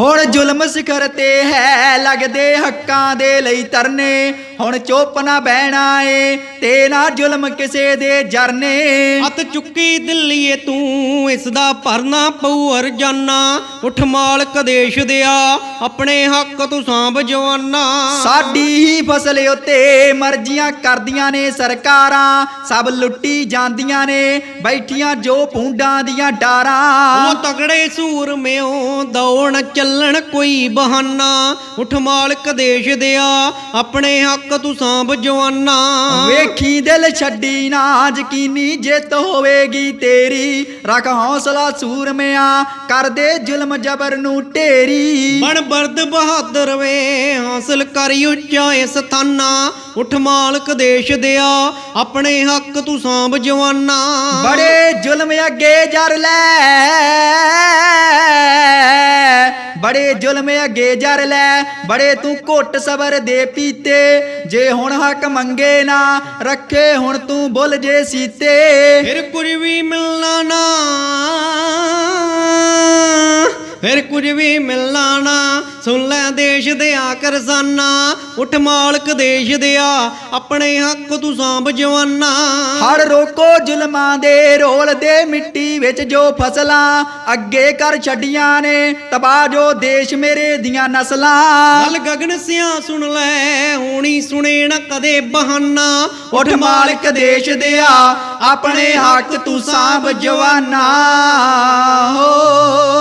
ਹੁਣ ਜ਼ੁਲਮ ਸਿਖਰ ਤੇ ਹੈ ਲੱਗਦੇ ਹੱਕਾਂ ਦੇ ਲਈ ਤਰਨੇ। ਹੁਣ ਚੁੱਪ ਨਾ ਬਹਿਣਾ ਏ ਤੇ ਨਾ ਜ਼ੁਲਮ ਕਿਸੇ ਦੇ ਜਰਨੇ। ਅਤ ਚੁੱਕੀ ਦਿੱਲੀਏ ਤੂੰ ਇਸ ਦਾ ਭਰਨਾ ਪਊ ਅਰਜਾਨਾ। ਉਠ ਮਾਲਕ ਦੇਸ਼ ਦਿਆ ਆਪਣੇ ਹੱਕ ਤੂੰ ਸਾਂਭ ਜਵਾਨਾ। ਸਾਡੀ ਹੀ ਫਸਲ ਉਤੇ ਮਰਜ਼ੀਆਂ ਕਰਦੀਆਂ ਨੇ ਸਰਕਾਰਾਂ ਸਭ ਲੁੱਟੀ ਜਾਂਦੀਆਂ ਨੇ ਬੈਠੀਆਂ ਜੋ ਪੂੰਡਾਂ ਦੀਆਂ ਡਾਰਾਂ। ਉਹ ਤਗੜੇ ਸੂਰਮਿਓ ਦੌੜ ਚੱਲਣ ਕੋਈ ਬਹਾਨਾ। ਉਠ ਮਾਲਕ ਦੇਸ਼ ਦਿਆ ਆਪਣੇ ਹੱਕ ਤੂੰ ਸਾਂਭ ਜਵਾਨਾ। ਵੇਖੀ ਦਿਲ ਛੱਡੀ ਨਾ ਯਕੀਨੀ ਜਿੱਤ ਹੋਵੇਗੀ ਤੇਰੀ। ਰੱਖ ਹੌਸਲਾ ਸੂਰਮਿਆਂ ਕਰਦੇ ਜ਼ੁਲਮ ਜਬਰ ਨੂੰ ਢੇਰੀ। ਬਣ ਬਰਦ ਬਹਾਦਰ ਵੇ ਹਾਸਲ ਕਰ ਉੱਚਾ ਇਸ ਥਾਨਾ ਉਠ ਮਾਲਕ ਦੇਸ਼ ਦਿਆ ਆਪਣੇ ਹੱਕ ਤੂੰ ਸਾਂਭ ਜਵਾਨਾ। ਬੜੇ ਜ਼ੁਲਮ ਅੱਗੇ ਜਰ ਲੈ। ਬੜੇ ਜ਼ੁਲਮ ਅੱਗੇ ਜਰ ਲੈ, ਬੜੇ ਤੂੰ ਘੁੱਟ ਸਬਰ ਦੇ ਪੀਤੇ। ਜੇ ਹੁਣ ਹੱਕ ਮੰਗੇ ਨਾ, ਰੱਖੇ ਹੁਣ ਤੂੰ ਬੁੱਲ ਜੇ ਸੀਤੇ। ਫਿਰ ਕੁਝ ਵੀ ਮਿਲਣਾ ਨਾ, ਫਿਰ ਕੁਝ ਵੀ ਮਿਲਣਾ ਨਾ। ਸੁਣ ਲੈ ਦੇਸ਼ ਦੇ ਆ ਕਰਜ਼ਾਨਾ ਉਠ ਮਾਲਕ ਦੇਸ਼ ਦਿਆ ਆਪਣੇ ਹੱਕ ਤੂੰ ਸਾਂਭ ਜਵਾਨਾ। ਹੜ ਰੋਕੋ ਜ਼ੁਲਮਾਂ ਦੇ ਰੋਲ ਦੇ ਮਿੱਟੀ ਵਿੱਚ ਜੋ ਫਸਲਾਂ ਅੱਗੇ ਕਰ ਛੱਡੀਆਂ ਨੇ ਤਬਾਹ ਜੋ ਦੇਸ਼ ਮੇਰੇ ਦੀਆਂ ਨਸਲਾਂ। ਗੱਲ ਗਗਨ ਸਿਆ ਸੁਣ ਲੈ ਹੋਣੀ ਸੁਣੇ ਨਾ ਕਦੇ ਬਹਾਨਾ। ਉਠ ਮਾਲਕ ਦੇਸ਼ ਦਿਆ ਆਪਣੇ ਹੱਕ ਤੂੰ ਸਾਂਭ ਜਵਾਨਾ। ਹੋ